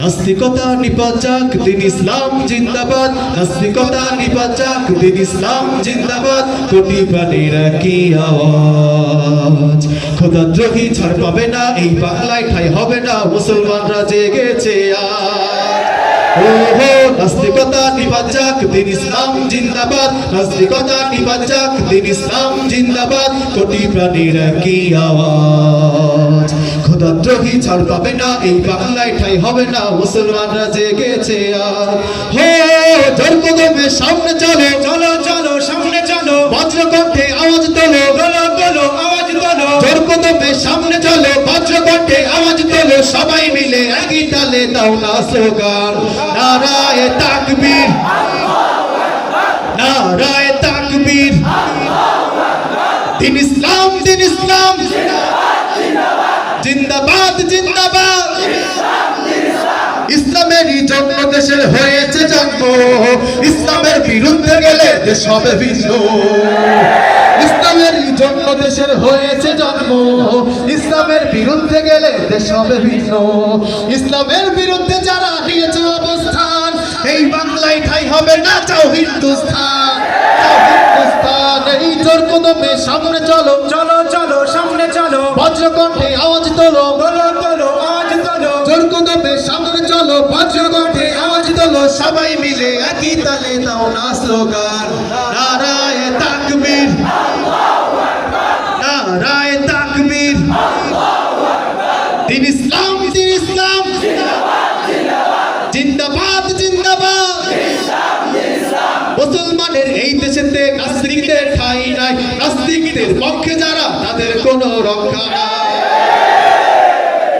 নাস্তিকতা নিপাচাক দিন ইসলাম জিন্দাবাদ। নাস্তিকতা নিপাচাক দিন ইসলাম জিন্দাবাদ। কোটি প্রাণীর কি আওয়াজ। খোদা দ্রোহী ছাড় পাবে না, এই বাংলায় ঠাই হবে না, মুসলমানরা জেগেছে আজ নাস্তিকতা নিপাচাক দিন ইসলাম জিন্দাবাদ। নাস্তিকতা নিপাচাক দিন ইসলাম জিন্দাবাদ। কোটি প্রাণীর কি আওয়াজ। খোদা দ্রোহী ছাড় পাবে না? এই বাংলায় ঠাই হবে না। মুসলমানরা জেগেছে আর। হো জোর কদমে সামনে চলো। চলো চলো সামনে চলো। বজ্রকণ্ঠে আওয়াজ তোলো। বলো বলো আওয়াজ তোলো। জোর কদমে সামনে চলো। বজ্রকণ্ঠে আওয়াজ তোলো। সবাই মিলে একই তালে দাও না স্লোগান। নারায় তাকবীর। নারায় তাকবীর। দিন ইসলাম দিন ইসলাম। জিন্দাবাদ জিন্দাবাদ। ইসলামেরই জন্ম দেশের হয়েছে জন্ম। ইসলামের বিরুদ্ধে গেলে দেশ হবে ভিন্ন। ইসলামেরই জন্ম দেশের হয়েছে জন্ম। ইসলামের বিরুদ্ধে গেলে দেশ হবে ভিন্ন। ইসলামের বিরুদ্ধে যারা নিয়েছে অবস্থান, এই বাংলায় ঠাই হবে না, চাও হিন্দুস্তান চাও হিন্দুস্তান এই জোর কদমে সামনে চলো চলো। বজ্রকণ্ঠে আওয়াজ তোলো। বলো তোলো আওয়াজ তোলো। জোর সামনে চলো। বজ্রকণ্ঠে আওয়াজ তোলো। সবাই মিলে একই তালে দাও না স্লোগান। নারায় তাকবীর। নারায় তাকবীর। দিন ইসলাম দিন ইসলাম। জিন্দাবাদ জিন্দাবাদ। মুসলমানের এই দেশেতে নাস্তিকদের ঠাই নাই। নাস্তিকদের পক্ষে যারা কোনো রক্ষা নাই।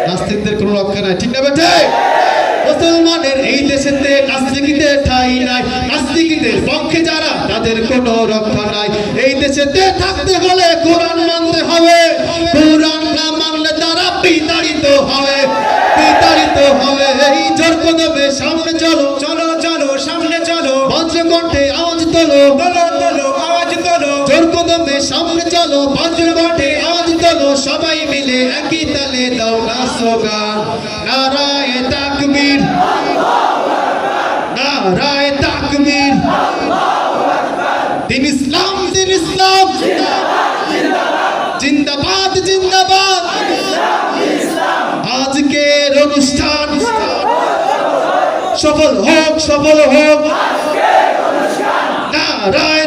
নাস্তিকদের কোনো রক্ষা নাই, ঠিক না বেঠে? মুসলমানের এই দেশেতে নাস্তিকদের ঠাই নাই। নাস্তিকদের পক্ষে যারা, তাদের কোনো রক্ষা নাই। এই দেশেতে থাকতে হলে কোরআন মানতে হবে। কোরআন না মানলে তারা বিতাড়িত হবে। বিতাড়িত হবে। এই জোর কদমে সামনে চলো চলো চলো, সামনে চলো। বজ্রকণ্ঠে আওয়াজ তোলো। বলো তোলো, আওয়াজ তোলো। জোর কদমে সামনে চলো বজ্রকণ্ঠে আওয়াজ সবাই মিলে একই তালে দাও না স্লোগান। নারায় তাকবীর। নারায় তাকবীর। দিন ইসলাম দিন ইসলাম। জিন্দাবাদ জিন্দাবাদ। আজকের অনুষ্ঠান। সফল হোক সফল হোক। নারায়